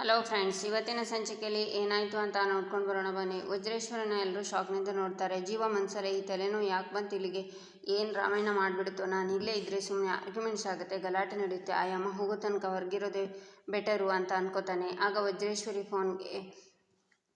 Hello friends ಇವತ್ತಿನ ಸಂಚಿಕೆಯಲ್ಲಿ ಏನಾಯಿತು ಅಂತ ನೋಡ್ಕೊಂಡು ಬರೋಣ ಬನ್ನಿ. ವಜ್ರೇಶ್ವರನ ಎಲ್ಲರೂ ಶಾಕ್ನಿಂದ ನೋಡ್ತಾರೆ, ಜೀವ ಮನ್ಸರೆ, ಈ ತಲೆನೋವು ಯಾಕೆ ಬಂತು ಇಲ್ಲಿಗೆ ಏನು ರಾಮಾಯಣ ಮಾಡಿಬಿಡ್ತು? ನಾನು ಇಲ್ಲೇ ಇದ್ದರೆ ಸುಮ್ಮನೆ ಆರ್ಗ್ಯುಮೆಂಟ್ಸ್ ಆಗುತ್ತೆ, ಗಲಾಟೆ ನಡೆಯುತ್ತೆ ಆ ಯಮ್ಮ ಹೋಗೋ ತನಕ ಹೊರಗಿರೋದೇ ಬೆಟರು ಅಂತ ಅನ್ಕೋತಾನೆ. ಆಗ ವಜ್ರೇಶ್ವರಿ ಫೋನ್ಗೆ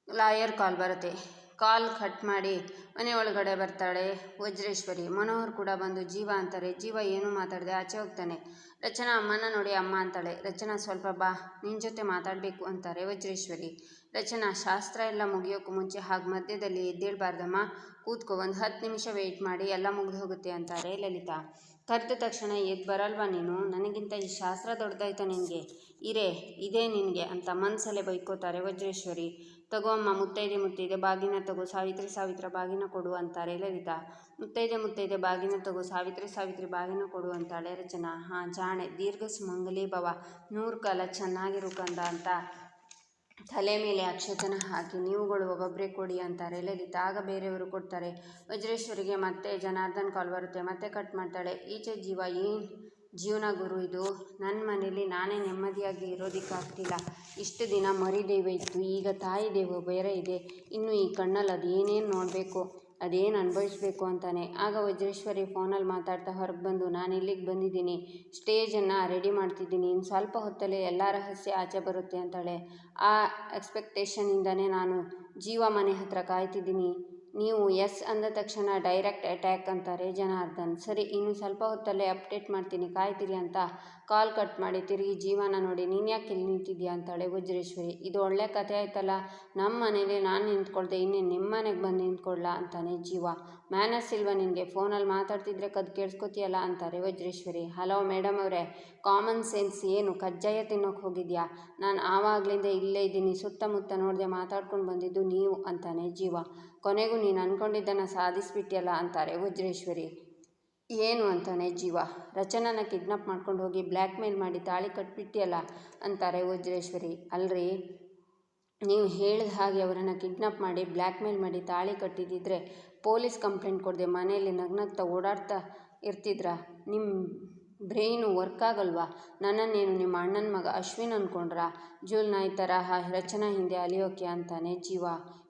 ಲಾಯರ್ ಕಾಲ್ ಬರುತ್ತೆ. ಕಾಲ್ ಕಟ್ ಮಾಡಿ ಮನೆ ಒಳಗಡೆ ಬರ್ತಾಳೆ ವಜ್ರೇಶ್ವರಿ. ಮನೋಹರ್ ಕೂಡ ಬಂದು, ಜೀವ ಅಂತಾರೆ. ಜೀವ ಏನು ಮಾತಾಡದೆ? ಆಚೆ ಹೋಗ್ತಾನೆ. ರಚನಾ, ಅಮ್ಮನ ನೋಡಿ ಅಮ್ಮ ಅಂತಾಳೆ. ರಚನಾ, ಸ್ವಲ್ಪ ಬಾ. ನಿನ್ನ ಜೊತೆ ಮಾತಾಡಬೇಕು ಅಂತಾರೆ ವಜ್ರೇಶ್ವರಿ. ರಚನಾ, ಶಾಸ್ತ್ರ ಎಲ್ಲ ಮುಗಿಯೋಕ್ಕೂ ಮುಂಚೆ ಹಾಗೆ ಮಧ್ಯದಲ್ಲಿ ಎದ್ದೇಳಬಾರ್ದಮ್ಮ. ಕೂತ್ಕೊ. ಒಂದು ಹತ್ತು ನಿಮಿಷ ವೆಯ್ಟ್ ಮಾಡಿ. ಎಲ್ಲ ಮುಗಿದು ಹೋಗುತ್ತೆ ಅಂತಾರೆ ಲಲಿತಾ. ಕರೆದ ತಕ್ಷಣ ಎದ್ದು ಬರಲ್ವಾ ನೀನು? ನನಗಿಂತ ಈ ಶಾಸ್ತ್ರ ದೊಡ್ಡದಾಯ್ತು ನಿನಗೆ. ಇರೇ, ಇದೇ ನಿನಗೆ ಅಂತ ಮನಸಲ್ಲೇ ಬೈಕೋತಾರೆ ವಜ್ರೇಶ್ವರಿ. ತಗೋ ಅಮ್ಮ, ಮುತ್ತೈದೆ ಮುತ್ತೈದೆ, ಬಾಗಿನ ತಗೋ, ಸಾವಿತ್ರಿ ಸಾವಿತ್ರಿ, ಬಾಗಿನ ಕೊಡು ಅಂತಾರೆ ಲಲಿತಾ ಮುತ್ತೈದೆ ಮುತ್ತೈದೆ, ಬಾಗಿನ ತಗೋ, ಸಾವಿತ್ರಿ ಸಾವಿತ್ರಿ, ಬಾಗಿನ ಕೊಡು ಅಂತಾಳೆ ರಚನಾ. ಹಾಂ, ಜಾಣೆ ದೀರ್ಘ ಸುಮಂಗಲಿ ಭವ ನೂರು ಕಾಲ ಚೆನ್ನಾಗಿರು ಕಂದ ಅಂತ. ತಲೆ ಮೇಲೆ ಅಕ್ಷತನ ಹಾಕಿ, ನೀವುಗಳು ಒಬ್ಬೊಬ್ಬರೇ ಕೊಡಿ ಅಂತಾರೆ ಲಲಿತಾ ಆಗ ಬೇರೆಯವರು ಕೊಡ್ತಾರೆ. ವಜ್ರೇಶ್ವರಿಗೆ ಮತ್ತೆ ಜನಾರ್ದನ್ ಕಾಲ್ ಬರುತ್ತೆ, ಮತ್ತೆ ಕಟ್ ಮಾಡ್ತಾಳೆ. ಈಚೆ ಜೀವ, ಏನು ಜೀವನ ಗುರು ಇದು? ನನ್ನ ಮನೇಲಿ ನಾನೇ ನೆಮ್ಮದಿಯಾಗಿ ಇರೋದಕ್ಕಾಗ್ತಿಲ್ಲ. ಇಷ್ಟು ದಿನ ಮರಿದೇವ ಇತ್ತು, ಈಗ ತಾಯಿ ಬೇರೆ ಇದೆ. ಇನ್ನು ಈ ಕಣ್ಣಲ್ಲಿ ಅದು ಏನೇನು ನೋಡಬೇಕು? ಅದೇನು ಅನುಭವಿಸ್ಬೇಕು ಅಂತಾನೆ. ಆಗ ವಜ್ರೇಶ್ವರಿ ಫೋನಲ್ಲಿ ಮಾತಾಡ್ತಾ ಹೊರಗೆ ಬಂದು, ನಾನು ಇಲ್ಲಿಗೆ ಬಂದಿದ್ದೀನಿ. ಸ್ಟೇಜನ್ನು ರೆಡಿ ಮಾಡ್ತಿದ್ದೀನಿ. ಇನ್ನು ಸ್ವಲ್ಪ ಹೊತ್ತಲ್ಲೇ ಎಲ್ಲ ರಹಸ್ಯ ಆಚೆ ಬರುತ್ತೆ ಅಂತಾಳೆ. ಆ ಎಕ್ಸ್ಪೆಕ್ಟೇಷನಿಂದನೇ ನಾನು ಜೀವ ಮನೆ ಹತ್ರ ಕಾಯ್ತಿದ್ದೀನಿ. ನೀವು ಎಸ್ ಅಂದ ತಕ್ಷಣ ಡೈರೆಕ್ಟ್ ಅಟ್ಯಾಕ್ ಅಂತಾರೆ ಜನಾರ್ದನ್. ಸರಿ, ಇನ್ನು ಸ್ವಲ್ಪ ಹೊತ್ತಲ್ಲೇ ಅಪ್ಡೇಟ್ ಮಾಡ್ತೀನಿ. ಕಾಯ್ತೀರಿ ಅಂತ ಕಾಲ್ ಕಟ್ ಮಾಡಿ, ತಿರುಗಿ, ಜೀವನ ನೋಡಿ, ನೀನು ಯಾಕೆ ಇಲ್ಲಿ ನಿಂತಿದ್ಯಾ ಅಂತಾಳೆ ವಜ್ರೇಶ್ವರಿ ಇದು ಒಳ್ಳೆ ಕಥೆ ಆಯ್ತಲ್ಲ ನಮ್ಮ ಮನೇಲಿ ನಾನು ನಿಂತ್ಕೊಳ್ದೆ, ಇನ್ನೇನು ನಿಮ್ಮ ಮನೆಗೆ ಬಂದು ನಿಂತ್ಕೊಳ್ಳ ಅಂತಾನೆ ಜೀವ. ಮ್ಯಾನಸ್ ಇಲ್ವಾ ನಿನಗೆ, ಫೋನಲ್ಲಿ ಮಾತಾಡ್ತಿದ್ರೆ ಕದ್ ಕೇಳಿಸ್ಕೊತೀಯಲ್ಲ ಅಂತಾರೆ ವಜ್ರೇಶ್ವರಿ ಹಲೋ ಮೇಡಮ್ ಅವರೇ, ಕಾಮನ್ ಸೆನ್ಸ್ ಏನು? ಕಜ್ಜಾಯ ತಿನ್ನೋಕೆ ಹೋಗಿದ್ಯಾ? ನಾನು ಆವಾಗಲಿಂದ ಇಲ್ಲೇ ಇದ್ದೀನಿ, ಸುತ್ತಮುತ್ತ ನೋಡದೆ ಮಾತಾಡ್ಕೊಂಡು ಬಂದಿದ್ದು ನೀವು ಅಂತಾನೆ ಜೀವ. ಕೊನೆಗೂ ನೀನು ಅಂದ್ಕೊಂಡಿದ್ದನ್ನು ಸಾಧಿಸ್ಬಿಟ್ಟಿಯಲ್ಲ ಅಂತಾರೆ ವಜ್ರೇಶ್ವರಿ ಏನು ಅಂತಾನೆ ಜೀವ? ರಚನನ ಕಿಡ್ನಾಪ್ ಮಾಡ್ಕೊಂಡು ಹೋಗಿ ಬ್ಲ್ಯಾಕ್ ಮೇಲ್ ಮಾಡಿ ತಾಳಿ ಕಟ್ಬಿಟ್ಟಿಯಲ್ಲ ಅಂತಾರೆ ವಜ್ರೇಶ್ವರಿ. ಅಲ್ರಿ? ನೀವು ಹೇಳಿದ ಹಾಗೆ ಅವರನ್ನು ಕಿಡ್ನಾಪ್ ಮಾಡಿ ಬ್ಲ್ಯಾಕ್ ಮೇಲ್ ಮಾಡಿ ತಾಳಿ ಕಟ್ಟಿದ್ದಿದ್ರೆ ಪೊಲೀಸ್ ಕಂಪ್ಲೇಂಟ್ ಕೊಡದೆ ಮನೆಯಲ್ಲಿ ನಗ್ನಗ್ತಾ ಓಡಾಡ್ತಾ ಇರ್ತಿದ್ರ? ನಿಮ್ಮ ಬ್ರೈನು ವರ್ಕ್ ಆಗಲ್ವಾ? ನನ್ನನ್ನೇನು ನಿಮ್ಮ ಅಣ್ಣನ ಮಗ ಅಶ್ವಿನ್ ಅಂದ್ಕೊಂಡ್ರ ಜೂಲ್ ನಾಯಿ ತರಹ ರಚನಾ ಹಿಂದೆ ಅಲಿಯೋಕೆ ಅಂತಾನೆ ಜೀವ.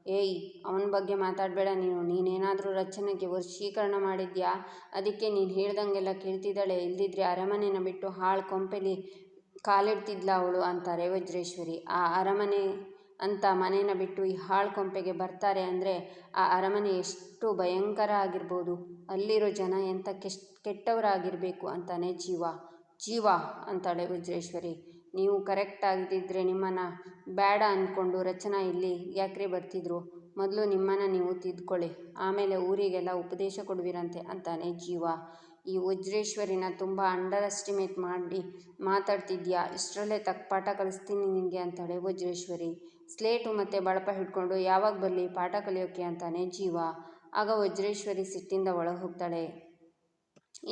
ಏಯ್, ಅವನ ಬಗ್ಗೆ ಮಾತಾಡಬೇಡ ನೀನು. ನೀನೇನಾದರೂ ರಚನೆಗೆ ವಶೀಕರಣ ಮಾಡಿದ್ಯಾ? ಅದಕ್ಕೆ ನೀನು ಹೇಳ್ದಂಗೆಲ್ಲ ಕೇಳ್ತಿದ್ದಾಳೆ. ಇಲ್ದಿದ್ರೆ ಅರಮನೆನ ಬಿಟ್ಟು ಹಾಳು ಕೊಂಪೆಲಿ ಕಾಲಿಡ್ತಿದ್ಲ ಅವಳು ಅಂತಾರೆ ವಜ್ರೇಶ್ವರಿ ಆ ಅರಮನೆ ಅಂತ ಮನೇನ ಬಿಟ್ಟು ಈ ಹಾಳು ಕೊಂಪೆಗೆ ಬರ್ತಾರೆ ಅಂದರೆ ಆ ಅರಮನೆ ಎಷ್ಟು ಭಯಂಕರ ಆಗಿರ್ಬೋದು. ಅಲ್ಲಿರೋ ಜನ ಎಂಥ ಕೆಟ್ಟವರಾಗಿರಬೇಕು ಅಂತಾನೆ ಜೀವ. ಜೀವ, ಅಂತಾಳೆ ವಜ್ರೇಶ್ವರಿ. ನೀವು ಕರೆಕ್ಟ್ ಆಗಿದ್ದಿದ್ರೆ ನಿಮ್ಮನ್ನ ಬೇಡ ಅಂದ್ಕೊಂಡು ರಚನಾ ಇಲ್ಲಿ ಯಾಕ್ರಿ ಬರ್ತಿದ್ರು? ಮೊದಲು ನಿಮ್ಮನ್ನು ನೀವು ತಿದ್ಕೊಳ್ಳಿ. ಆಮೇಲೆ ಊರಿಗೆಲ್ಲ ಉಪದೇಶ ಕೊಡುವಿರಂತೆ ಅಂತಾನೆ ಜೀವ. ಈ ವಜ್ರೇಶ್ವರಿನ ತುಂಬ ಅಂಡರ್ ಎಸ್ಟಿಮೇಟ್ ಮಾಡಿ ಮಾತಾಡ್ತಿದ್ಯಾ? ಇಷ್ಟರಲ್ಲೇ ತಕ್ಕ ಪಾಠ ಕಲಿಸ್ತೀನಿ ನಿನಗೆ ಅಂತಾಳೆ ವಜ್ರೇಶ್ವರಿ ಸ್ಲೇಟು ಮತ್ತು ಬಳಪ ಹಿಡ್ಕೊಂಡು ಯಾವಾಗ ಬರಲಿ ಪಾಠ ಕಲಿಯೋಕ್ಕೆ ಅಂತಾನೆ ಜೀವ. ಆಗ ವಜ್ರೇಶ್ವರಿ ಸಿಟ್ಟಿಂದ ಒಳಗೆ ಹೋಗ್ತಾಳೆ.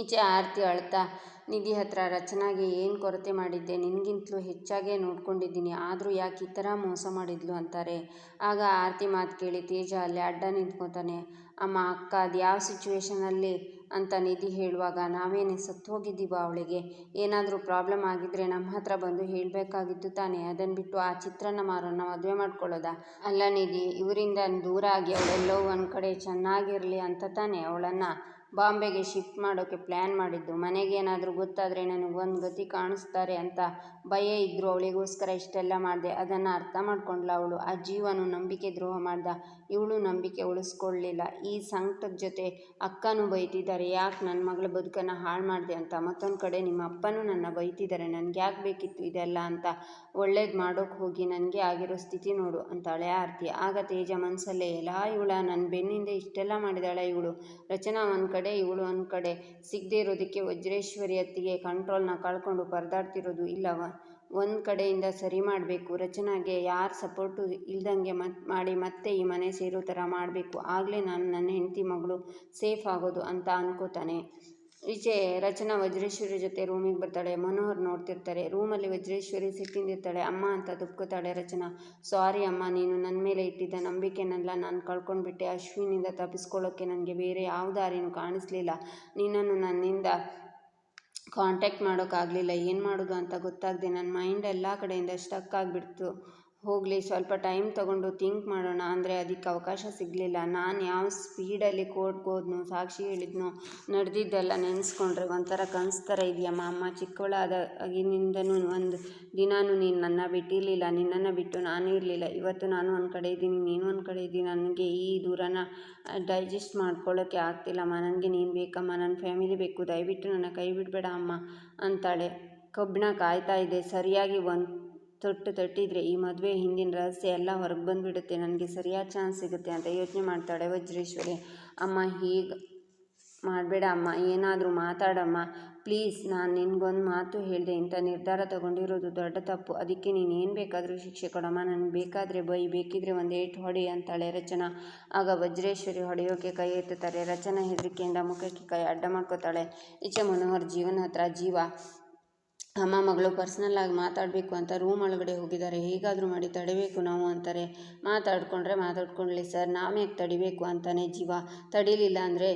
ಈಚೆ ಆರತಿ ಅಳ್ತಾ, ನಿಧಿ ಹತ್ರ ರಚನಾಗೆ ಏನು ಕೊರತೆ ಮಾಡಿದ್ದೆ, ನಿನಗಿಂತಲೂ ಹೆಚ್ಚಾಗೇ ನೋಡ್ಕೊಂಡಿದ್ದೀನಿ, ಆದರೂ ಯಾಕೆ ಈ ಥರ ಮೋಸ ಮಾಡಿದ್ಲು ಅಂತಾರೆ. ಆಗ ಆರತಿ ಮಾತು ಕೇಳಿ ತೇಜ ಅಲ್ಲಿ ಅಡ್ಡ ನಿಂತ್ಕೊತಾನೆ, ಅಮ್ಮ, ಅಕ್ಕ, ಅದು ಯಾವ ಸಿಚುವೇಶನಲ್ಲಿ ಅಂತ ನಿಧಿ ಹೇಳುವಾಗ, ನಾವೇನೇ ಸತ್ತು ಹೋಗಿದ್ದೀವ ಅವಳಿಗೆ, ಏನಾದರೂ ಪ್ರಾಬ್ಲಮ್ ಆಗಿದ್ದರೆ ನಮ್ಮ ಹತ್ರ ಬಂದು ಹೇಳಬೇಕಾಗಿತ್ತು ತಾನೇ ಅದನ್ನು ಬಿಟ್ಟು ಆ ಚಿತ್ರನ ಮಾರೋನ ಮದುವೆ ಮಾಡ್ಕೊಳ್ಳೋದ? ಅಲ್ಲ ನಿಧಿ, ಇವರಿಂದ ದೂರ ಆಗಿ ಅವಳೆಲ್ಲೋ ಒಂದು ಕಡೆ ಚೆನ್ನಾಗಿರಲಿ ಅಂತ ತಾನೇ ಅವಳನ್ನು. ಬಾಂಬೆಗೆ ಶಿಫ್ಟ್ ಮಾಡೋಕ್ಕೆ ಪ್ಲ್ಯಾನ್ ಮಾಡಿದ್ದು. ಮನೆಗೇನಾದರೂ ಗೊತ್ತಾದರೆ ನನಗೆ ಒಂದು ಗತಿ ಕಾಣಿಸ್ತಾರೆ ಅಂತ ಭಯ ಇದ್ದರೂ ಅವಳಿಗೋಸ್ಕರ ಇಷ್ಟೆಲ್ಲ ಮಾಡಿದೆ. ಅದನ್ನು ಅರ್ಥ ಮಾಡ್ಕೊಂಡ್ಲ ಅವಳು. ಆ ಜೀವನು ನಂಬಿಕೆ ದ್ರೋಹ ಮಾಡ್ದ. ಇವಳು ನಂಬಿಕೆ ಉಳಿಸ್ಕೊಳ್ಳಿಲ್ಲ. ಈ ಸಂಕಟದ ಜೊತೆ ಅಕ್ಕನೂ ಬೈತಿದ್ದಾರೆ ಯಾಕೆ ನನ್ನ ಮಗಳ ಬದುಕನ್ನು ಹಾಳು ಮಾಡಿದೆ ಅಂತ. ಮತ್ತೊಂದು ಕಡೆ ನಿಮ್ಮ ಅಪ್ಪನೂ ನನ್ನ ಬೈತಿದ್ದಾರೆ ನನಗೆ ಯಾಕೆ ಬೇಕಿತ್ತು ಇದೆಲ್ಲ ಅಂತ ಒಳ್ಳೇದು ಮಾಡೋಕ್ಕೆ ಹೋಗಿ ನನಗೆ ಆಗಿರೋ ಸ್ಥಿತಿ ನೋಡು ಅಂತಾಳೆ ಆರತಿ. ಆಗ ತೇಜ ಮನಸ್ಸಲ್ಲೇ ಎಲ್ಲ ಇವಳ ನನ್ನ ಬೆನ್ನಿಂದ ಇಷ್ಟೆಲ್ಲ ಮಾಡಿದಾಳೆ ಇವಳು. ರಚನಾ ಒಂದು ಇವಳು ಒಂದು ಕಡೆ. ಸಿಗದೇ ಇರೋದಕ್ಕೆ ವಜ್ರೇಶ್ವರಿ ಅತ್ತಿಗೆ ಕಂಟ್ರೋಲ್ನ ಕಳ್ಕೊಂಡು ಪರದಾಡ್ತಿರೋದು ಇಲ್ಲವ ಒಂದು ಕಡೆಯಿಂದ ಸರಿ ಮಾಡಬೇಕು. ರಚನಾಗೆ ಯಾರು ಸಪೋರ್ಟು ಇಲ್ದಂಗೆ ಮತ್ ಮಾಡಿ ಮತ್ತೆ ಈ ಮನೆ ಸೇರೋ ಥರ ಮಾಡಬೇಕು. ಆಗಲೇ ನಾನು ನನ್ನ ಹೆಂಡತಿ ಮಗಳು ಸೇಫ್ ಆಗೋದು ಅಂತ ಅನ್ಕೋತಾನೆ. ಈಚೆ ರಚನಾ ವಜ್ರೇಶ್ವರಿ ಜೊತೆ ರೂಮಿಗೆ ಬರ್ತಾಳೆ, ಮನೋಹರ್ ನೋಡ್ತಿರ್ತಾರೆ. ರೂಮಲ್ಲಿ ವಜ್ರೇಶ್ವರಿ ಸಿಟ್ಟಿಂದಿರ್ತಾಳೆ ಅಮ್ಮ ಅಂತ ದುಃಖತಾಳೆ ರಚನಾ. ಸಾರಿ ಅಮ್ಮ, ನೀನು ನನ್ನ ಮೇಲೆ ಇಟ್ಟಿದ್ದ ನಂಬಿಕೆನೆಲ್ಲ ನಾನು ಕಳ್ಕೊಂಡ್ಬಿಟ್ಟೆ. ಅಶ್ವಿನಿಂದ ತಪ್ಪಿಸ್ಕೊಳ್ಳೋಕ್ಕೆ ನನಗೆ ಬೇರೆ ಯಾವ ದಾರಿನೂ ಕಾಣಿಸ್ಲಿಲ್ಲ. ನಿನ್ನನ್ನು ನನ್ನಿಂದ ಕಾಂಟ್ಯಾಕ್ಟ್ ಮಾಡೋಕ್ಕಾಗಲಿಲ್ಲ ಏನು ಮಾಡೋದು ಅಂತ ಗೊತ್ತಾಗದೆ ನನ್ನ ಮೈಂಡ್ ಎಲ್ಲ ಕಡೆಯಿಂದ ಸ್ಟಕ್ ಆಗಿಬಿಡ್ತು. ಹೋಗಲಿ, ಸ್ವಲ್ಪ ಟೈಮ್ ತಗೊಂಡು ಥಿಂಕ್ ಮಾಡೋಣ. ಅಂದರೆ ಅದಕ್ಕೆ ಅವಕಾಶ ಸಿಗಲಿಲ್ಲ. ನಾನು ಯಾವ ಸ್ಪೀಡಲ್ಲಿ ಕೋರ್ಟ್ಗೆ ಹೋದ್ನೋ, ಸಾಕ್ಷಿ ಹೇಳಿದ್ನೋ, ನಡೆದಿದ್ದೆಲ್ಲ ನೆನೆಸ್ಕೊಂಡ್ರೆ ಒಂಥರ ಕನಸು ಥರ ಇದೆಯಮ್ಮ ಅಮ್ಮ ಚಿಕ್ಕವಳಾದ ಆಗಿನಿಂದನೂ ಒಂದು ದಿನಾನೂ ನೀನು ನನ್ನ ಬಿಟ್ಟಿರಲಿಲ್ಲ. ನಿನ್ನನ್ನು ಬಿಟ್ಟು ನಾನು ಇರಲಿಲ್ಲ. ಇವತ್ತು ನಾನು ಒಂದು ಕಡೆ ಇದ್ದೀನಿ, ನೀನು ಒಂದು ಕಡೆ ಇದ್ದೀನಿ. ನನಗೆ ಈ ದೂರನ ಡೈಜೆಸ್ಟ್ ಮಾಡ್ಕೊಳ್ಳೋಕ್ಕೆ ಆಗ್ತಿಲ್ಲಮ್ಮ ನನಗೆ ನೀನು ಬೇಕಮ್ಮ ನನ್ನ ಫ್ಯಾಮಿಲಿ ಬೇಕು. ದಯವಿಟ್ಟು ನನ್ನ ಕೈ ಬಿಡಬೇಡ ಅಮ್ಮ ಅಂತಾಳೆ. ಕಬ್ಬಿಣ ಕಾಯ್ತಾ ಇದೆ. ಸರಿಯಾಗಿ ಒಂದು ತೊಟ್ಟು ತಟ್ಟಿದರೆ ಈ ಮದುವೆ ಹಿಂದಿನ ರಹಸ್ಯ ಎಲ್ಲ ಹೊರಗೆ ಬಂದುಬಿಡುತ್ತೆ. ನನಗೆ ಸರಿಯಾದ ಚಾನ್ಸ್ ಸಿಗುತ್ತೆ ಅಂತ ಯೋಚನೆ ಮಾಡ್ತಾಳೆ ವಜ್ರೇಶ್ವರಿ. ಅಮ್ಮ, ಹೀಗೆ ಮಾಡಬೇಡ ಅಮ್ಮ, ಏನಾದರೂ ಮಾತಾಡಮ್ಮ. ಪ್ಲೀಸ್, ನಾನು ನಿನಗೊಂದು ಮಾತು ಹೇಳಿದೆ. ಇಂಥ ನಿರ್ಧಾರ ತಗೊಂಡಿರೋದು ದೊಡ್ಡ ತಪ್ಪು. ಅದಕ್ಕೆ ನೀನು ಏನು ಬೇಕಾದರೂ ಶಿಕ್ಷೆ ಕೊಡಮ್ಮ. ನನಗೆ ಬೇಕಾದರೆ ಬೈ, ಬೇಕಿದ್ರೆ ಒಂದು ಏಟು ಹೊಡಿ ಅಂತಾಳೆ ರಚನಾ. ಆಗ ವಜ್ರೇಶ್ವರಿ ಹೊಡೆಯೋಕೆ ಕೈ ಎತ್ತುತ್ತಾರೆ. ರಚನಾ ಹೆದರಿಕೆಯಿಂದ ಮುಖಕ್ಕೆ ಕೈ ಅಡ್ಡ ಮಾಡ್ಕೋತಾಳೆ. ಈಚೆ ಮನೋಹರ್ ಜೀವನ ಹತ್ರ ಜೀವ. ಅಮ್ಮ ಮಗಳು ಪರ್ಸ್ನಲ್ ಆಗಿ ಮಾತಾಡಬೇಕು ಅಂತ ರೂಮ್ ಒಳಗಡೆ ಹೋಗಿದ್ದಾರೆ. ಹೇಗಾದರೂ ಮಾಡಿ ತಡಿಬೇಕು ನಾವು ಅಂತಾರೆ. ಮಾತಾಡ್ಕೊಂಡ್ರೆ ಮಾತಾಡ್ಕೊಳ್ಳಿ ಸರ್, ನಾವ್ಯಾಕೆ ತಡಿಬೇಕು ಅಂತಾನೆ ಜೀವ. ತಡಿಲಿಲ್ಲ ಅಂದರೆ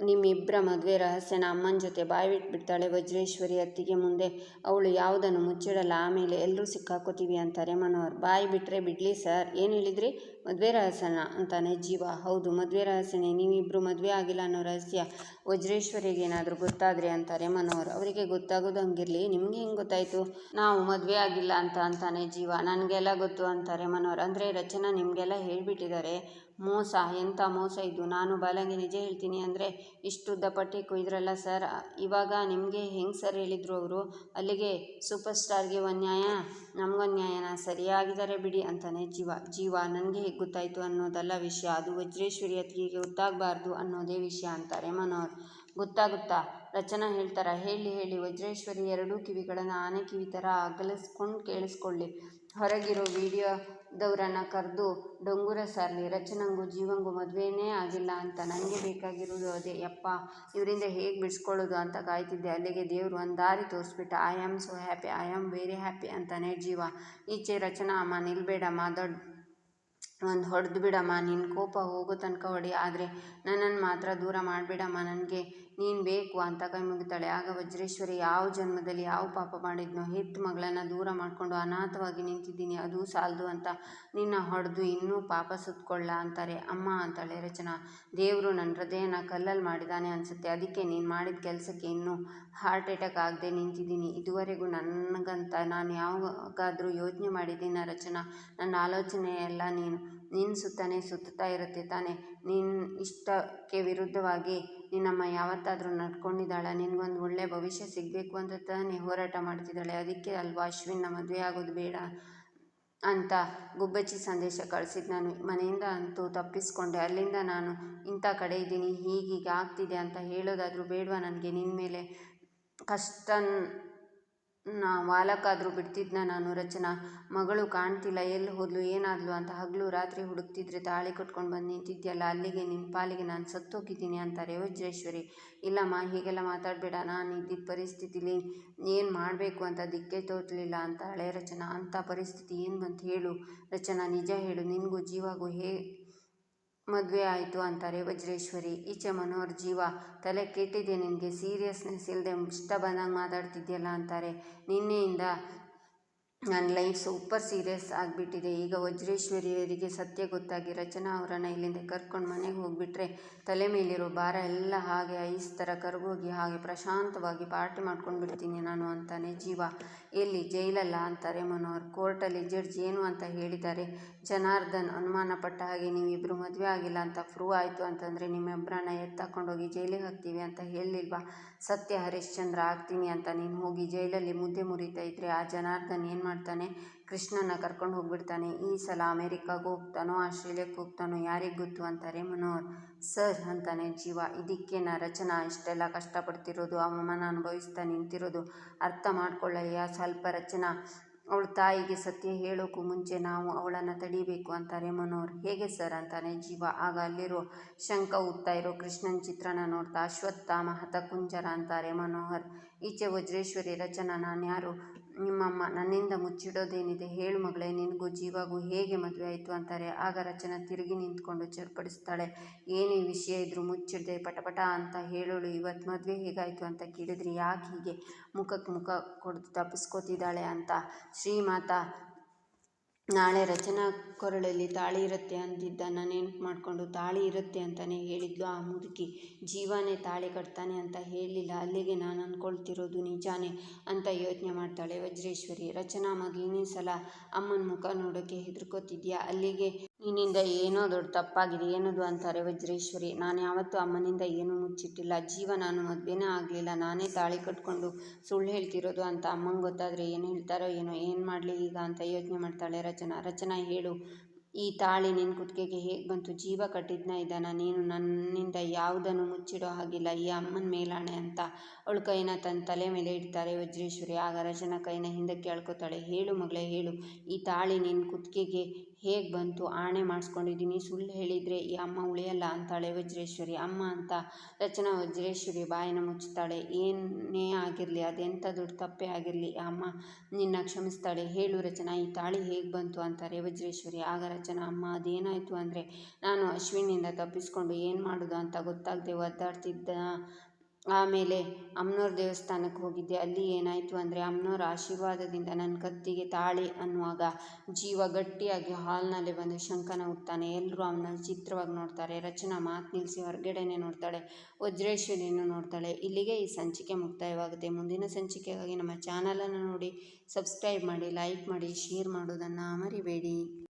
ನಿಮ್ಮಿಬ್ಬರ ಮದುವೆ ರಹಸ್ಯನ ಅಮ್ಮನ ಜೊತೆ ಬಾಯ್ಬಿಟ್ಬಿಡ್ತಾಳೆ ವಜ್ರೇಶ್ವರಿ ಅತ್ತಿಗೆ ಮುಂದೆ. ಅವಳು ಯಾವುದನ್ನು ಮುಚ್ಚಿಡಲ್ಲ, ಆಮೇಲೆ ಎಲ್ಲರೂ ಸಿಕ್ಕಾಕೋತೀವಿ ಅಂತಾರೆ ಮನೋಹರ್. ಬಾಯಿ ಬಿಟ್ಟರೆ ಬಿಡಲಿ ಸರ್, ಏನು ಹೇಳಿದ್ರಿ? ಮದುವೆ ರಹಸ್ಯನ ಅಂತಾನೆ ಜೀವ. ಹೌದು, ಮದುವೆ ರಹಸ್ಯನೇ ನೀವಿಬ್ಬರು ಮದುವೆ ಆಗಿಲ್ಲ ಅನ್ನೋ ರಹಸ್ಯ ವಜ್ರೇಶ್ವರಿಗೆ ಏನಾದರೂ ಗೊತ್ತಾದರೆ ಅಂತಾರೆ ಮನೋಹರ್. ಅವರಿಗೆ ಗೊತ್ತಾಗೋದು ಹಂಗಿರಲಿ, ನಿಮಗೆ ಹೆಂಗೆ ಗೊತ್ತಾಯಿತು? ನಾವು ಮದುವೆ ಆಗಿಲ್ಲ ಅಂತ ಅಂತಾನೆ ಜೀವ. ನನಗೆಲ್ಲ ಗೊತ್ತು ಅಂತಾರೆ ಮನೋಹರ್. ಅಂದರೆ ರಚನಾ ನಿಮಗೆಲ್ಲ ಹೇಳಿಬಿಟ್ಟಿದ್ದಾರೆ. ಮೋಸ ಎಂಥ ಮೋಸ ಇದು? ನಾನು ಬಾಲಂಗಿ ನಿಜ ಹೇಳ್ತೀನಿ ಅಂದರೆ ಇಷ್ಟು ಪಟ್ಟಿ ಕುಯ್ದ್ರಲ್ಲ ಸರ್. ಇವಾಗ ನಿಮಗೆ ಹೆಂಗೆ ಸರ್ ಹೇಳಿದರು ಅವರು? ಅಲ್ಲಿಗೆ ಸೂಪರ್ ಸ್ಟಾರ್ಗೆ ಒಂದು ನ್ಯಾಯ? ನಮಗೊಂದು ನ್ಯಾಯನ? ಸರಿಯಾಗಿದ್ದಾರೆ ಬಿಡಿ ಅಂತಾನೆ ಜೀವ. ಜೀವ, ನನಗೆ ಹೇಗೆ ಗೊತ್ತಾಯಿತು ಅನ್ನೋದಲ್ಲ ವಿಷಯ. ಅದು ವಜ್ರೇಶ್ವರಿ ಅತಿಗೆ ಗೊತ್ತಾಗಬಾರ್ದು ಅನ್ನೋದೇ ವಿಷಯ ಅಂತಾರೆ ಮನೋಹರ್. ಗೊತ್ತಾಗುತ್ತಾ? ರಚನಾ ಹೇಳ್ತಾರ? ಹೇಳಿ ಹೇಳಿ. ವಜ್ರೇಶ್ವರಿ ಎರಡೂ ಕಿವಿಗಳನ್ನು ಆನೆ ಕಿವಿ ಥರ ಅಗಲಿಸ್ಕೊಂಡು ಕೇಳಿಸ್ಕೊಳ್ಳಿ. ಹೊರಗಿರೋ ವಿಡಿಯೋದವ್ರನ್ನ ಕರೆದು, ಡೊಂಗುರ ಸಾರ್ಲಿ, ರಚನಂಗೂ ಜೀವಂಗೂ ಮದುವೆನೇ ಆಗಿಲ್ಲ ಅಂತ ನನಗೆ ಬೇಕಾಗಿರೋದು ಅದೇ. ಯಪ್ಪ, ಇವರಿಂದ ಹೇಗೆ ಬಿಡಿಸ್ಕೊಳ್ಳೋದು ಅಂತ ಕಾಯ್ತಿದ್ದೆ. ಅಲ್ಲಿಗೆ ದೇವರು ಒಂದು ದಾರಿ ತೋರಿಸ್ಬಿಟ್ಟ. I am so happy I am very happy ಅಂತಾನೆ ಜೀವ. ಈಚೆ ರಚನಾ ಅಮ್ಮ ನಿಲ್ಬೇಡಮ್ಮ ದೊಡ್ಡ ಒಂದು ಹೊಡೆದು ಬಿಡಮ್ಮ ನಿನ್ನ ಕೋಪ ಹೋಗೋ ತನಕ ಹೊಡಿ. ಆದರೆ ನನ್ನನ್ನು ಮಾತ್ರ ದೂರ ಮಾಡಬೇಡಮ್ಮ. ನನಗೆ ನೀನು ಬೇಕು ಅಂತ ಕೈ ಮುಗಿತಾಳೆ. ಆಗ ವಜ್ರೇಶ್ವರಿ ಯಾವ ಜನ್ಮದಲ್ಲಿ ಯಾವ ಪಾಪ ಮಾಡಿದ್ನೋ ಹೆತ್ತು ಮಗಳನ್ನು ದೂರ ಮಾಡಿಕೊಂಡು ಅನಾಥವಾಗಿ ನಿಂತಿದ್ದೀನಿ, ಅದು ಸಾಲದು ಅಂತ ನಿನ್ನ ಹೊಡೆದು ಇನ್ನೂ ಪಾಪ ಸುತ್ತಕೊಳ್ಳ ಅಂತಾರೆ. ಅಮ್ಮ ಅಂತಾಳೆ ರಚನಾ. ದೇವರು ನನ್ನ ಹೃದಯನ ಕಲ್ಲಲ್ಲಿ ಮಾಡಿದ್ದಾನೆ ಅನಿಸುತ್ತೆ. ಅದಕ್ಕೆ ನೀನು ಮಾಡಿದ ಕೆಲಸಕ್ಕೆ ಇನ್ನೂ ಹಾರ್ಟ್ ಅಟ್ಯಾಕ್ ಆಗದೆ ನಿಂತಿದ್ದೀನಿ. ಇದುವರೆಗೂ ನನಗಂತ ನಾನು ಯಾವಾಗಾದರೂ ಯೋಚನೆ ಮಾಡಿದ್ದೀನ ರಚನಾ? ನನ್ನ ಆಲೋಚನೆ ಎಲ್ಲ ನೀನು ನಿನ್ನ ಸುತ್ತನೇ ಸುತ್ತಾ ಇರುತ್ತೆ ತಾನೆ. ನಿನ್ನ ಇಷ್ಟಕ್ಕೆ ವಿರುದ್ಧವಾಗಿ ನಿನ್ನಮ್ಮ ಯಾವತ್ತಾದರೂ ನಡ್ಕೊಂಡಿದ್ದಾಳ. ನಿನಗೊಂದು ಒಳ್ಳೆಯ ಭವಿಷ್ಯ ಸಿಗಬೇಕು ಅಂತ ತಾನೇ ಹೋರಾಟ ಮಾಡ್ತಿದ್ದಾಳೆ. ಅದಕ್ಕೆ ಅಲ್ವಾ ಅಶ್ವಿನ್ನ ಮದುವೆ ಆಗೋದು ಬೇಡ ಅಂತ ಗುಬ್ಬಚ್ಚಿ ಸಂದೇಶ ಕಳಿಸಿದ್ದು ನಾನು. ಮನೆಯಿಂದ ಅಂತೂ ತಪ್ಪಿಸ್ಕೊಂಡೆ. ಅಲ್ಲಿಂದ ನಾನು ಇಂಥ ಕಡೆ ಇದ್ದೀನಿ. ಹೀಗೀಗೆ ಆಗ್ತಿದೆ ಅಂತ ಹೇಳೋದಾದರೂ ಬೇಡವಾ ನನಗೆ? ನಿನ್ನ ಮೇಲೆ ಕಷ್ಟ ನಾ ವಾಲಕ್ಕಾದರೂ ಬಿಡ್ತಿದ್ನ ನಾನು ರಚನಾ. ಮಗಳು ಕಾಣ್ತಿಲ್ಲ, ಎಲ್ಲಿ ಹೋದ್ಲು, ಏನಾದ್ಲು ಅಂತ ಹಗಲು ರಾತ್ರಿ ಹುಡುಕ್ತಿದ್ರೆ ತಾಳಿ ಕಟ್ಕೊಂಡು ಬಂದು ನಿಂತಿದ್ಯಲ್ಲ, ಅಲ್ಲಿಗೆ ನಿನ್ನ ಪಾಲಿಗೆ ನಾನು ಸತ್ತೋಗಿದ್ದೀನಿ ಅಂತಾರೆ ವಜ್ರೇಶ್ವರಿ. ಇಲ್ಲಮ್ಮ, ಹೀಗೆಲ್ಲ ಮಾತಾಡಬೇಡ, ನಾನು ಇದ್ದಿದ್ದ ಪರಿಸ್ಥಿತಿಲಿ ಏನು ಮಾಡಬೇಕು ಅಂತ ದಿಕ್ಕೇ ತೋರ್ಲಿಲ್ಲ ಅಂತ ಹಳೆ ರಚನಾ. ಅಂಥ ಪರಿಸ್ಥಿತಿ ಏನು ಬಂತು ಹೇಳು? ರಚನಾ, ನಿಜ ಹೇಳು, ನಿನಗೂ ಜೀವಾಗೂ ಹೇ ಮದುವೆ ಆಯಿತು ಅಂತಾರೆ ವಜ್ರೇಶ್ವರಿ ಈಚೆ ಮನೋಹರ್ ಜೀವ ತಲೆ ಕೆಟ್ಟಿದೆ ನಿನಗೆ ಸೀರಿಯಸ್ನೆಸ್ ಇಲ್ಲದೆ ಇಷ್ಟ ಬಂದಂಗೆ ಮಾತಾಡ್ತಿದ್ಯಲ್ಲ ಅಂತಾರೆ ನಿನ್ನೆಯಿಂದ ನನ್ನ ಲೈಫ್ ಸೂಪರ್ ಸೀರಿಯಸ್ ಆಗಿಬಿಟ್ಟಿದೆ. ಈಗ ವಜ್ರೇಶ್ವರಿಯವರಿಗೆ ಸತ್ಯ ಗೊತ್ತಾಗಿ ರಚನಾ ಅವರನ್ನು ಇಲ್ಲಿಂದ ಕರ್ಕೊಂಡು ಮನೆಗೆ ಹೋಗಿಬಿಟ್ರೆ ತಲೆ ಮೇಲಿರೋ ಭಾರ ಎಲ್ಲ ಹಾಗೆ ಐಸ್ ಥರ ಕರಗೋಗಿ ಹಾಗೆ ಪ್ರಶಾಂತವಾಗಿ ಪಾರ್ಟಿ ಮಾಡ್ಕೊಂಡು ಬಿಡ್ತೀನಿ ನಾನು ಅಂತಾನೆ ಜೀವ. ಎಲ್ಲಿ ಜೈಲಲ್ಲ ಅಂತಾರೆ ಮನೋಹರ್. ಕೋರ್ಟಲ್ಲಿ ಜಡ್ಜ್ ಏನು ಅಂತ ಹೇಳಿದ್ದಾರೆ. ಜನಾರ್ದನ್ ಅನುಮಾನ ಪಟ್ಟ ಹಾಗೆ ನೀವಿಬ್ಬರು ಮದುವೆ ಆಗಿಲ್ಲ ಅಂತ ಪ್ರೂವ್ ಆಯಿತು ಅಂತಂದರೆ ನಿಮ್ಮಿಬ್ಬರನ್ನ ಎತ್ತಾಕೊಂಡೋಗಿ ಜೈಲಿಗೆ ಹಾಕ್ತೀವಿ ಅಂತ ಹೇಳಲಿಲ್ವಾ? ಸತ್ಯ ಹರಿಶ್ಚಂದ್ರ ಆಗ್ತೀನಿ ಅಂತ ನೀನು ಹೋಗಿ ಜೈಲಲ್ಲಿ ಮುದ್ದೆ ಮುರಿತಾ ಇದ್ದರೆ ಆ ಜನಾರ್ದನ್ ಏನು ಮಾಡ್ತಾನೆ. ಕೃಷ್ಣನ ಕರ್ಕೊಂಡು ಹೋಗ್ಬಿಡ್ತಾನೆ. ಈ ಸಲ ಅಮೇರಿಕಾಗೆ ಹೋಗ್ತಾನೋ ಆಸ್ಟ್ರೇಲಿಯಾಕ್ಕೆ ಹೋಗ್ತಾನೋ, ಯಾರಿಗೆ ಗೊತ್ತು ಅಂತಾರೆ ಮನೋಹರ್? ಸರ್ ಅಂತಾನೆ ಜೀವ. ಇದಕ್ಕೆ ನಾ ರಚನಾ? ಇಷ್ಟೆಲ್ಲ ಕಷ್ಟಪಡ್ತಿರೋದು, ಅವಮಾನ ಅನುಭವಿಸ್ತಾ ನಿಂತಿರೋದು ಅರ್ಥ ಮಾಡ್ಕೊಳ್ಳಯ್ಯ. ಸ್ವಲ್ಪ ರಚನಾ. ಅವಳ ತಾಯಿಗೆ ಸತ್ಯ ಹೇಳೋಕ್ಕೂ ಮುಂಚೆ ನಾವು ಅವಳನ್ನು ತಡಿಬೇಕು ಅಂತಾರೆ ಮನೋಹರ್. ಹೇಗೆ ಸರ್ ಅಂತಾನೆ ಜೀವ. ಆಗ ಅಲ್ಲಿರೋ ಶಂಕ ಉತ್ತಾ ಇರೋ ಕೃಷ್ಣನ್ ಚಿತ್ರನ ನೋಡ್ತಾ ಅಶ್ವತ್ಥಾಮ ಹತಕುಂಜರ ಅಂತಾರೆ ಮನೋಹರ್. ಈಚೆ ವಜ್ರೇಶ್ವರಿ ರಚನಾ ನಾನು ಯಾರು ನಿಮ್ಮಮ್ಮ ನನ್ನಿಂದ ಮುಚ್ಚಿಡೋದೇನಿದೆ ಹೇಳು ಮಗಳೇ, ನಿನಗೂ ಜೀವಾಗೂ ಹೇಗೆ ಮದುವೆ ಆಯಿತು ಅಂತಾರೆ. ಆಗ ರಚನಾ ತಿರುಗಿ ನಿಂತ್ಕೊಂಡು ಚರ್ಪಡಿಸ್ತಾಳೆ ಏನೇ ವಿಷಯ ಇದ್ದರೂ ಮುಚ್ಚಿಡದೆ, ಪಟಪಟ ಅಂತ ಹೇಳೋಳು. ಇವತ್ತು ಮದುವೆ ಹೇಗಾಯಿತು ಅಂತ ಕೇಳಿದ್ರಿ, ಯಾಕೆ ಹೀಗೆ ಮುಖಕ್ಕೆ ಮುಖ ಕೊಡ್ದು ತಪ್ಪಿಸ್ಕೋತಿದ್ದಾಳೆ ಅಂತ. ಶ್ರೀಮಾತ ನಾಳೆ ರಚನಾ ಕೊರಳಲ್ಲಿ ತಾಳಿ ಇರುತ್ತೆ ಅಂದಿದ್ದನ್ನು ನೆನ್ಪು ಮಾಡಿಕೊಂಡು ತಾಳಿ ಇರುತ್ತೆ ಅಂತಲೇ ಹೇಳಿದ್ಲು ಆ ಮುದುಕಿ. ಜೀವನೇ ತಾಳಿ ಕಟ್ತಾನೆ ಅಂತ ಹೇಳಿಲ್ಲ. ಅಲ್ಲಿಗೆ ನಾನು ಅಂದ್ಕೊಳ್ತಿರೋದು ನಿಜಾನೇ ಅಂತ ಯೋಚನೆ ಮಾಡ್ತಾಳೆ ವಜ್ರೇಶ್ವರಿ. ರಚನಾ ಮೊದಲನೇ ಸಲ ಅಮ್ಮನ ಮುಖ ನೋಡೋಕ್ಕೆ ಹೆದರ್ಕೋತಿದ್ಯಾ? ಅಲ್ಲಿಗೆ ನಿನ್ನಿಂದ ಏನೋ ದೊಡ್ಡ ತಪ್ಪಾಗಿದೆ, ಏನದು ಅಂತಾರೆ ವಜ್ರೇಶ್ವರಿ. ನಾನು ಯಾವತ್ತೂ ಅಮ್ಮನಿಂದ ಏನೂ ಮುಚ್ಚಿಟ್ಟಿಲ್ಲ. ಜೀವ ನಾನು ಮದುವೆನೇ ಆಗಲಿಲ್ಲ. ನಾನೇ ತಾಳಿ ಕಟ್ಕೊಂಡು ಸುಳ್ಳು ಹೇಳ್ತಿರೋದು ಅಂತ ಅಮ್ಮಂಗೆ ಗೊತ್ತಾದರೆ ಏನು ಹೇಳ್ತಾರೋ ಏನೋ, ಏನು ಮಾಡಲಿ ಈಗ ಅಂತ ಯೋಚನೆ ಮಾಡ್ತಾಳೆ ರಚನಾ. ರಚನಾ ಹೇಳು, ಈ ತಾಳಿ ನಿನ್ನ ಕುತ್ತಿಗೆಗೆ ಹೇಗೆ ಬಂತು? ಜೀವ ಕಟ್ಟಿದ್ನ ಇದ್ದಾನ, ನೀನು ನನ್ನಿಂದ ಯಾವುದನ್ನು ಮುಚ್ಚಿಡೋ ಹಾಗಿಲ್ಲ. ಈ ಅಮ್ಮನ ಮೇಲಾಣೆ ಅಂತ ಅವಳು ಕೈನ ತನ್ನ ತಲೆ ಮೇಲೆ ಇಡ್ತಾರೆ ವಜ್ರೇಶ್ವರಿ. ಆಗ ರಚನಾ ಕೈನ ಹಿಂದಕ್ಕೆ ಎಳ್ಕೊತಾಳೆ ಹೇಳು ಮಗಳೇ, ಹೇಳು. ಈ ತಾಳಿ ನಿನ್ನ ಕುತ್ತಿಗೆಗೆ ಹೇಗೆ ಬಂತು? ಆಣೆ ಮಾಡಿಸ್ಕೊಂಡಿದ್ದೀನಿ ಸುಳ್ಳು ಹೇಳಿದರೆ ಈ ಅಮ್ಮ ಉಳಿಯಲ್ಲ ಅಂತಾಳೆ ವಜ್ರೇಶ್ವರಿ. ಅಮ್ಮ ಅಂತ ರಚನಾ ವಜ್ರೇಶ್ವರಿ ಬಾಯಿನ ಮುಚ್ಚುತ್ತಾಳೆ. ಏನೇ ಆಗಿರಲಿ ಅದೆಂಥ ದೊಡ್ಡ ತಪ್ಪೇ ಆಗಿರಲಿ ಅಮ್ಮ ನಿನ್ನ ಕ್ಷಮಿಸ್ತಾಳೆ. ಹೇಳು ರಚನಾ, ಈ ತಾಳಿ ಹೇಗೆ ಬಂತು ಅಂತಾರೆ ವಜ್ರೇಶ್ವರಿ. ಆಗ ರಚನಾ, ಅಮ್ಮ, ಅದೇನಾಯಿತು ಅಂದರೆ, ನಾನು ಅಶ್ವಿನಿಂದ ತಪ್ಪಿಸ್ಕೊಂಡು ಏನು ಮಾಡೋದು ಅಂತ ಗೊತ್ತಾಗದೆ ಒದ್ದಾಡ್ತಿದ್ದ ಆಮೇಲೆ ಅಮ್ಮನವ್ರ ದೇವಸ್ಥಾನಕ್ಕೆ ಹೋಗಿದ್ದೆ. ಅಲ್ಲಿ ಏನಾಯಿತು ಅಂದರೆ ಅಮ್ನೋರ ಆಶೀರ್ವಾದದಿಂದ ನನ್ನ ಕತ್ತಿಗೆ ತಾಳಿ ಅನ್ನುವಾಗ ಜೀವ ಗಟ್ಟಿಯಾಗಿ ಹಾಲ್ನಲ್ಲಿ ಬಂದು ಶಂಕನ ಹುಡ್ತಾನೆ ಎಲ್ಲರೂ ಅವನ ಚಿತ್ರವಾಗಿ ನೋಡ್ತಾರೆ. ರಚನಾ ಮಾತು ನಿಲ್ಲಿಸಿ ಹೊರಗಡೆನೇ ನೋಡ್ತಾಳೆ. ವಜ್ರೇಶ್ವರಿಯನ್ನು ನೋಡ್ತಾಳೆ. ಇಲ್ಲಿಗೆ ಈ ಸಂಚಿಕೆ ಮುಕ್ತಾಯವಾಗುತ್ತೆ. ಮುಂದಿನ ಸಂಚಿಕೆಗಾಗಿ ನಮ್ಮ ಚಾನಲನ್ನು ನೋಡಿ ಸಬ್ಸ್ಕ್ರೈಬ್ ಮಾಡಿ, ಲೈಕ್ ಮಾಡಿ, ಶೇರ್ ಮಾಡೋದನ್ನು ಮರಿಬೇಡಿ.